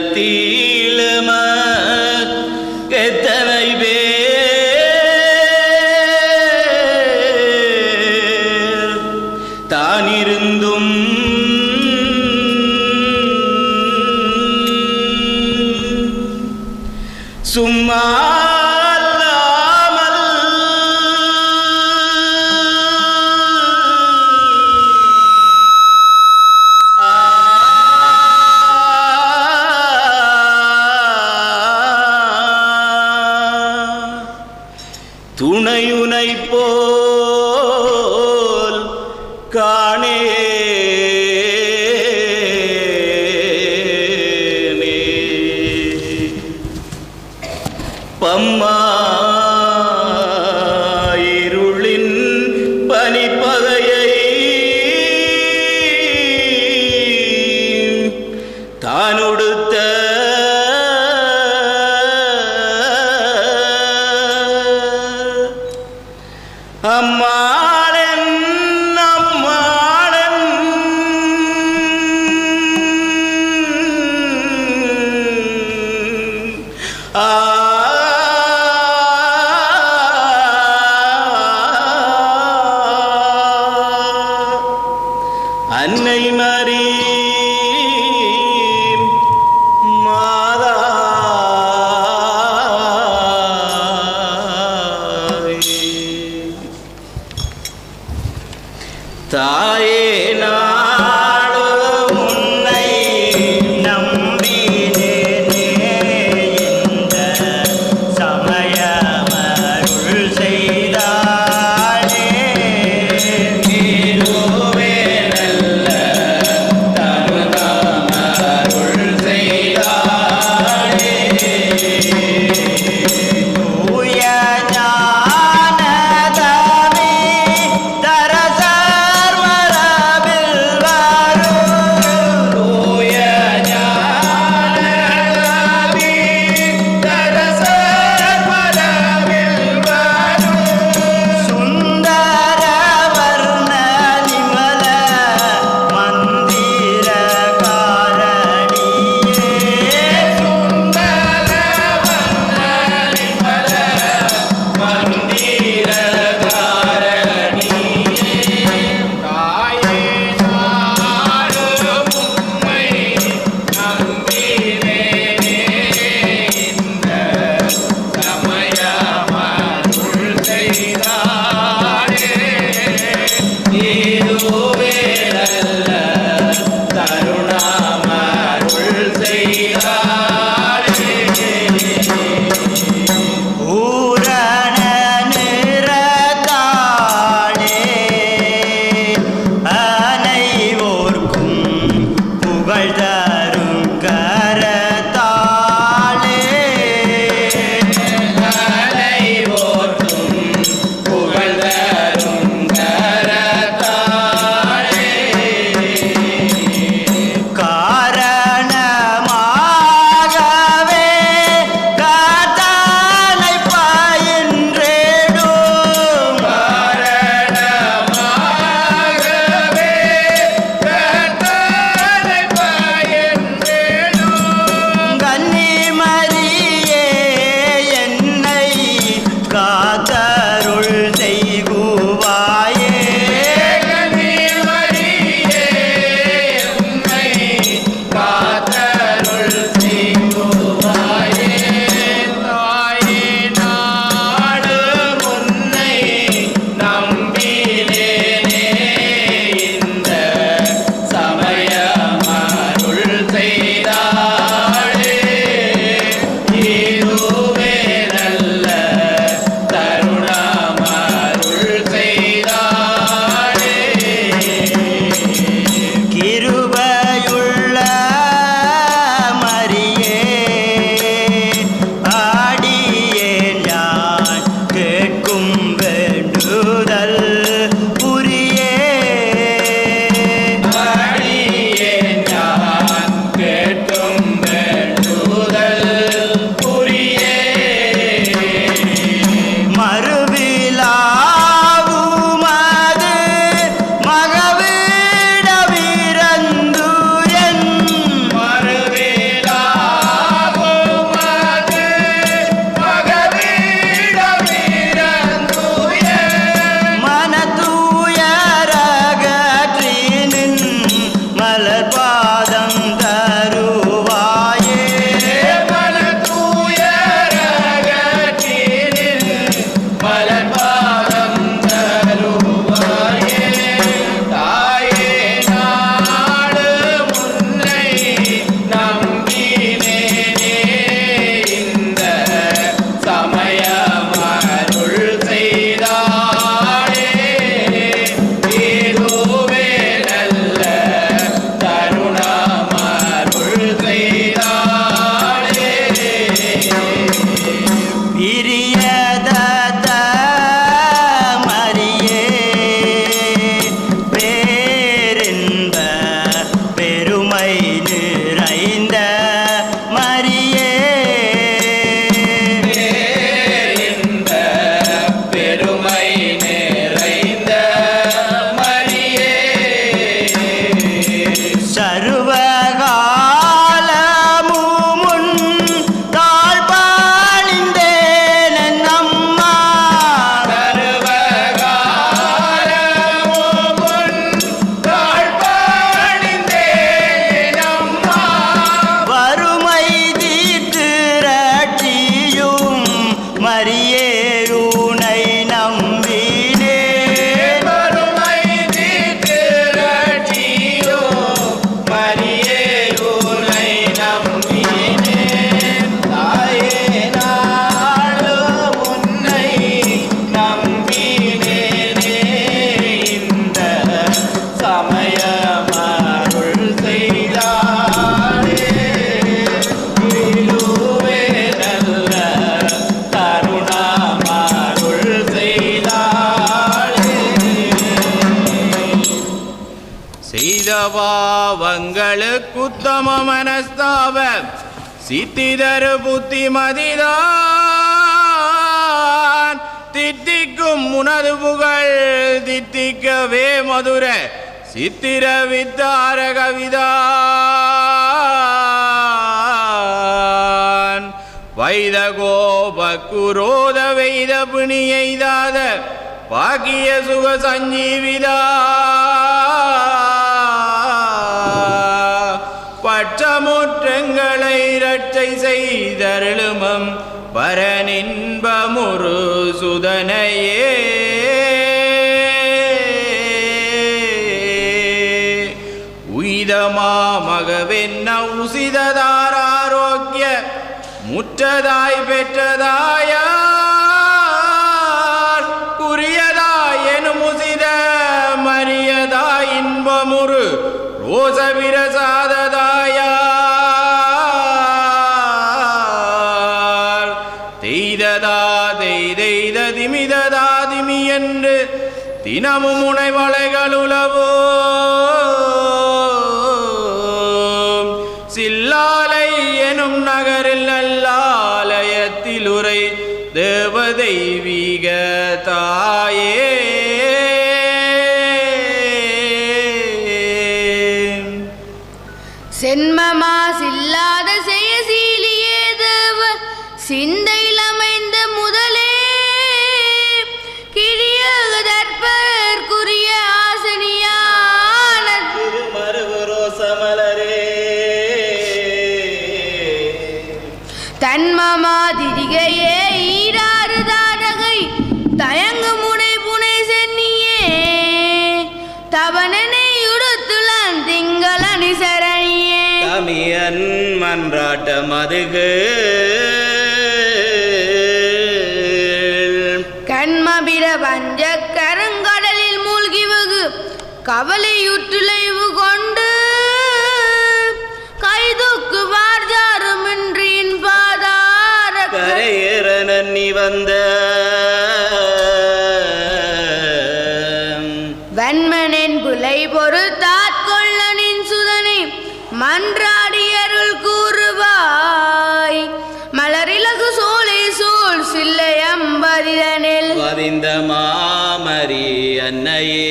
நீலத்தீளம எத்தனை பேர் தானிருந்தும் சும்மா உன்னை போல் காணே செய்த உத்தம மனஸ்தாப சித்திதரு புத்திமதிதான். தித்திக்கும் உனது புகழ் தித்திக்கவே மதுர. சித்திர வித்தார கவிதான் வைத கோப குரோத வைத பிணியை தாத பாக்கிய சுக சஞ்சீவிதா பற்றமுற்றங்களை இரட்சை செய்தருளுமம் பரனின்பமுரு சுதனையே. உயிதமா மகவென்ன உசிததாரோக்கிய முற்றதாய் பெற்றதாயார் குறியதாய் எனும் உசித மரியதாய் இன்பமுரு இன்பமுறு ரோசவிரசாததாயார் தெய்ததா தெய்தெய்த திமிததா திமி என்று தினமும் உனைவளைகளுளவோ சில்லாலை எனும் நகரில் நல்லாலயத்தில் உரை தேவதெய்வி சீலியே தேவ சிந்தையில் அமைந்த முதலே. கிரிய தற்பற்குரிய ஆசனியான தன்மமா திரிகையே என் மன்றாட்ட மதுகு கண்மபிர வஞ்ச கருங்கடலில் மூழ்கி வெகு கவலையுற்றுழைவு கொண்டு. கைதுக்கு வார்ஜாருமின்றின் பாதார கரையேற நன்னி வந்த. வன்மனின் புலை பொறுத்தாற் சுதனை மன்றாடி மலர்வாய் மலரிலகு சோலை சூழ் சில்லையம்பரிதனில் வரிந்த மாமரி அன்னையே.